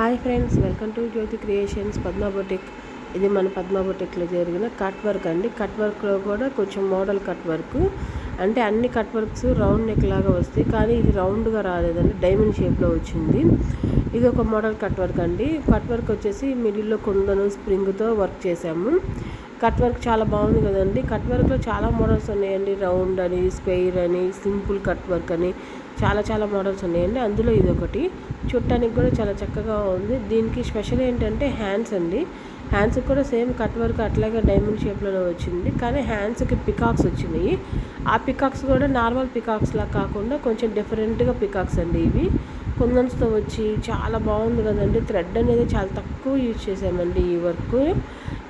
Hi friends welcome to Jyothi creations Padma boutique. ఇది మన పద్మా బొటిక్లో జరిగిన కట్ వర్క్ అండి. కట్ వర్క్లో కూడా కొంచెం మోడల్ కట్ వర్క్. అంటే అన్ని కట్ వర్క్స్ రౌండ్ నెక్ లాగా వస్తాయి. కానీ ఇది రౌండ్గా రాలేదండి. డైమండ్ షేప్లో వచ్చింది. ఇది ఒక మోడల్ కట్ వర్క్ అండి. కట్ వర్క్ వచ్చేసి మిడిల్లో కుండను స్ప్రింగ్తో వర్క్ చేసాము కట్ వర్క్ చాలా బాగుంది కదండి. కట్ వర్క్లో చాలా మోడల్స్ ఉన్నాయండి. రౌండ్ అని స్క్వేర్ అని సింపుల్ కట్ వర్క్ అని చాలా చాలా మోడల్స్ ఉన్నాయండి. అందులో ఇది ఒకటి. చుట్టానికి కూడా చాలా చక్కగా ఉంది. దీనికి స్పెషల్ ఏంటంటే హ్యాండ్స్ అండి. హ్యాండ్స్కి కూడా సేమ్ కట్ వర్క్ అట్లాగే డైమండ్ షేప్లోనే వచ్చింది. కానీ హ్యాండ్స్కి పికాక్స్ వచ్చినాయి. ఆ పికాక్స్ కూడా నార్మల్ పికాక్స్ లా కాకుండా కొంచెం డిఫరెంట్గా పికాక్స్ అండి ఇవి. కుందన్స్తో వచ్చి చాలా బాగుంది కదండి. థ్రెడ్ అనేది చాలా తక్కువ యూజ్ చేసామండి ఈ వర్క్.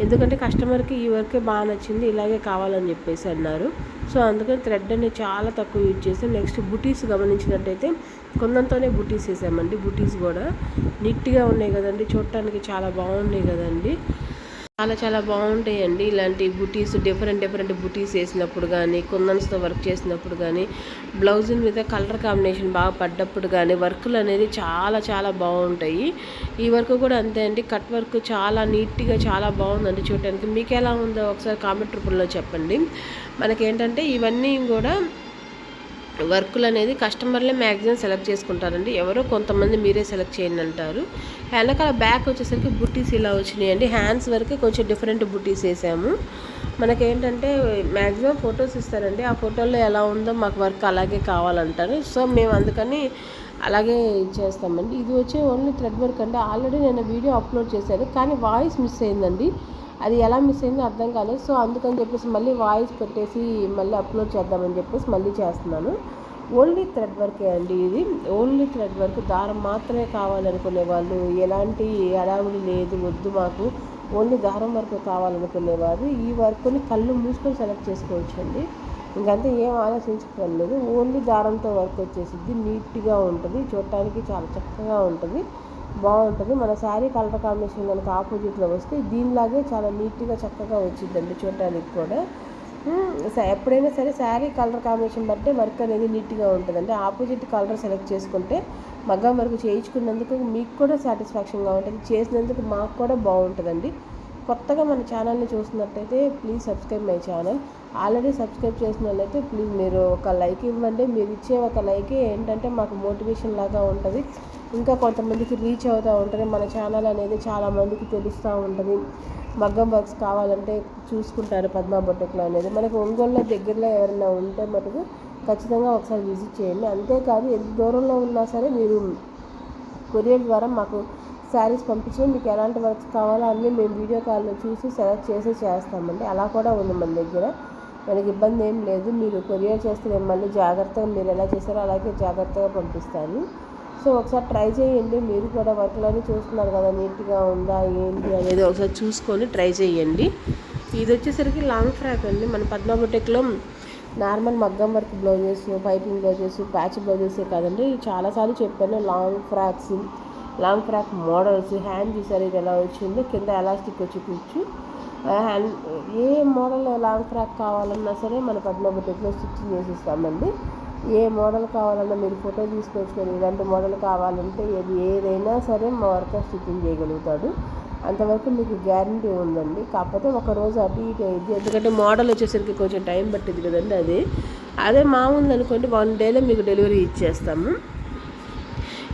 ఎందుకంటే కస్టమర్కి ఈ వర్కే బాగా నచ్చింది ఇలాగే కావాలని చెప్పేసి అన్నారు. సో అందుకని థ్రెడ్ అనేది చాలా తక్కువ యూజ్ చేసాం నెక్స్ట్ బుటీస్ గమనించినట్టయితే కొందంతోనే బుటీస్ వేసామండి. బుటీస్ కూడా నీట్గా ఉన్నాయి కదండి. చూడటానికి చాలా బాగున్నాయి కదండి. చాలా చాలా బాగుంటాయండి. ఇలాంటి బుటీస్ డిఫరెంట్ డిఫరెంట్ బుటీస్ వేసినప్పుడు కానీ కుందన్స్తో వర్క్ చేసినప్పుడు కానీ బ్లౌజ్ మీద కలర్ కాంబినేషన్ బాగా పడ్డప్పుడు కానీ వర్కులు అనేది చాలా చాలా బాగుంటాయి. ఈ వర్క్ కూడా అంతే అండి. కట్ వర్క్ చాలా నీట్గా చాలా బాగుందండి చూడటానికి. మీకు ఎలా ఉందో ఒకసారి కామెంట్ రూపంలో చెప్పండి. మనకేంటంటే ఇవన్నీ కూడా వర్కులు అనేది కస్టమర్లే మ్యాక్సిమం సెలెక్ట్ చేసుకుంటారండి. ఎవరో కొంతమంది మీరే సెలెక్ట్ చేయండి అంటారు. వెనకాల బ్యాక్ వచ్చేసరికి బుట్టీస్ ఇలా వచ్చినాయండి. హ్యాండ్స్ వరకు కొంచెం డిఫరెంట్ బుట్టీస్ వేసాము. మనకేంటంటే మ్యాక్సిమం ఫొటోస్ ఇస్తారండి. ఆ ఫోటోలో ఎలా ఉందో మాకు వర్క్ అలాగే కావాలంటారు. సో మేము అందుకని అలాగే చేస్తామండి. ఇది వచ్చి ఓన్లీ థ్రెడ్ వర్క్ అండి. ఆల్రెడీ నేను వీడియో అప్లోడ్ చేశాను. కానీ వాయిస్ మిస్ అయిందండి. అది ఎలా మిస్ అయిందో అర్థం కాలేదు. సో అందుకని చెప్పేసి మళ్ళీ వాయిస్ పెట్టేసి మళ్ళీ అప్లోడ్ చేద్దామని చెప్పేసి మళ్ళీ చేస్తున్నాను. ఓన్లీ థ్రెడ్ వర్కే అండి ఇది? ఓన్లీ థ్రెడ్ వర్క్ దారం మాత్రమే కావాలనుకునే వాళ్ళు ఎలాంటి హడావుడి లేదు వద్దు మాకు. ఓన్లీ దారం వర్క్ కావాలనుకునేవారు ఈ వర్క్ని కళ్ళు మూసుకొని సెలెక్ట్ చేసుకోవచ్చు అండి ఇంకంతా ఏం ఆలోచించుకోలేదు ఓన్లీ దారంతో వర్క్ వచ్చేసిద్ది నీట్గా ఉంటుంది చూడటానికి చాలా చక్కగా ఉంటుంది. బాగుంటుంది. మన శారీ కలర్ కాంబినేషన్ కనుక ఆపోజిట్లో వస్తే దీనిలాగే చాలా నీట్గా చక్కగా వచ్చిందండి చూడటానికి కూడా. ఎప్పుడైనా సరే శారీ కలర్ కాంబినేషన్ బట్టే వర్క్ అనేది నీట్గా ఉంటుందండి. ఆపోజిట్ కలర్ సెలెక్ట్ చేసుకుంటే మగ్గం వర్క్ చేయించుకున్నందుకు మీకు కూడా సాటిస్ఫాక్షన్గా ఉంటుంది. చేసినందుకు మాకు కూడా బాగుంటుందండి. కొత్తగా మన ఛానల్ని చూస్తున్నట్టయితే please subscribe my channel. Already subscribe చేసిన వాళ్ళైతే ప్లీజ్ మీరు ఒక లైక్ ఇవ్వండి. మీరు ఇచ్చే ఒక లైక్ ఏంటంటే మాకు మోటివేషన్ లాగా ఉంటుంది. ఇంకా కొంతమందికి రీచ్ అవుతూ ఉంటుంది. మన ఛానల్ అనేది చాలామందికి తెలుస్తూ ఉంటుంది. మగ్గం వర్క్స్ కావాలంటే చూసుకుంటారు పద్మా బొట్టెక్లో అనేది. మనకు ఒంగోలులో దగ్గరలో ఎవరైనా ఉంటే మటుకు ఖచ్చితంగా ఒకసారి విజిట్ చేయండి. అంతేకాదు ఎంత దూరంలో ఉన్నా సరే మీరు కొరియర్ ద్వారా మాకు శారీస్ పంపించి మీకు ఎలాంటి వర్క్స్ కావాలో అన్నీ మేము వీడియో కాల్లో చూసి సెలెక్ట్ చేసి చేస్తామండి. అలా కూడా ఉంది మన దగ్గర. మనకి ఇబ్బంది ఏం లేదు. మీరు కొరియర్ చేస్తే మిమ్మల్ని మళ్ళీ జాగ్రత్తగా మీరు ఎలా చేశారో అలాగే జాగ్రత్తగా పంపిస్తాను. సో ఒకసారి ట్రై చేయండి. మీరు కూడా వర్క్లోనే చూస్తున్నారు కదా నీట్గా ఉందా ఏంటి అనేది ఒకసారి చూసుకొని ట్రై చేయండి. ఇది వచ్చేసరికి లాంగ్ ఫ్రాక్ అండి. మన పద్మాబుటెక్లో నార్మల్ మగ్గం work blouses piping blouses patch బ్లౌజెసే కాదండి. చాలాసార్లు చెప్పాను long frocks long frock models hand చూసారు ఇది ఎలా వచ్చిందో కింద ఎలాస్టిక్ వచ్చి కూర్చు. హ్యాండ్ ఏ మోడల్ లాంగ్ ఫ్రాక్ కావాలన్నా సరే మన పద్మాబుటెక్లో స్టిచ్చింగ్ చేసి ఇస్తామండి ఏ మోడల్ కావాలన్నా మీరు ఫోటో తీసుకొచ్చుకొని ఇలాంటి మోడల్ కావాలంటే ఏది ఏదైనా సరే మా వర్కర్ స్టిచ్చింగ్ చేయగలుగుతాడు. అంతవరకు మీకు గ్యారంటీ ఉందండి. కాకపోతే ఒక రోజు అటు ఇటు అయింది. ఎందుకంటే మోడల్ వచ్చేసరికి కొంచెం టైం పట్టింది కదండి అది. అదే మామూలు అనుకోండి వన్ డేలో మీకు డెలివరీ ఇచ్చేస్తాము.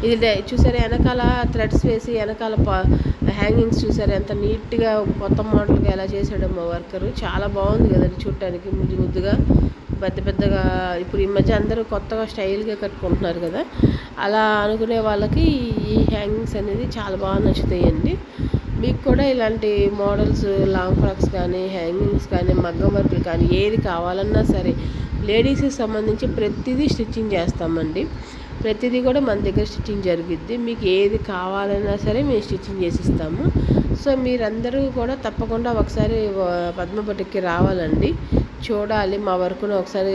ఇది చూసారా వెనకాల థ్రెడ్స్ వేసి వెనకాల హ్యాంగింగ్స్ చూసారు ఎంత నీట్గా కొత్త మోడల్గా ఎలా చేశాడో మా వర్కరు. చాలా బాగుంది కదండి చూడటానికి. ముద్దు ముద్దుగా పెద్ద పెద్దగా ఇప్పుడు ఈ మధ్య అందరూ కొత్తగా స్టైల్గా కట్టుకుంటున్నారు కదా. అలా అనుకునే వాళ్ళకి ఈ హ్యాంగింగ్స్ అనేది చాలా బాగా నచ్చుతాయండి. మీకు కూడా ఇలాంటి మోడల్స్ లాంగ్ ఫ్రాక్స్ కానీ హ్యాంగింగ్స్ కానీ మగ్గం వర్క్లు కానీ ఏది కావాలన్నా సరే లేడీస్కి సంబంధించి ప్రతిదీ స్టిచ్చింగ్ చేస్తామండి. ప్రతిదీ కూడా మన దగ్గర స్టిచ్చింగ్ జరిగిద్ది. మీకు ఏది కావాలన్నా సరే మేము స్టిచ్చింగ్ చేసిస్తాము. సో మీరందరూ కూడా తప్పకుండా ఒకసారి పద్మపటికి రావాలండి. చూడాలి. మా వర్క్ను ఒకసారి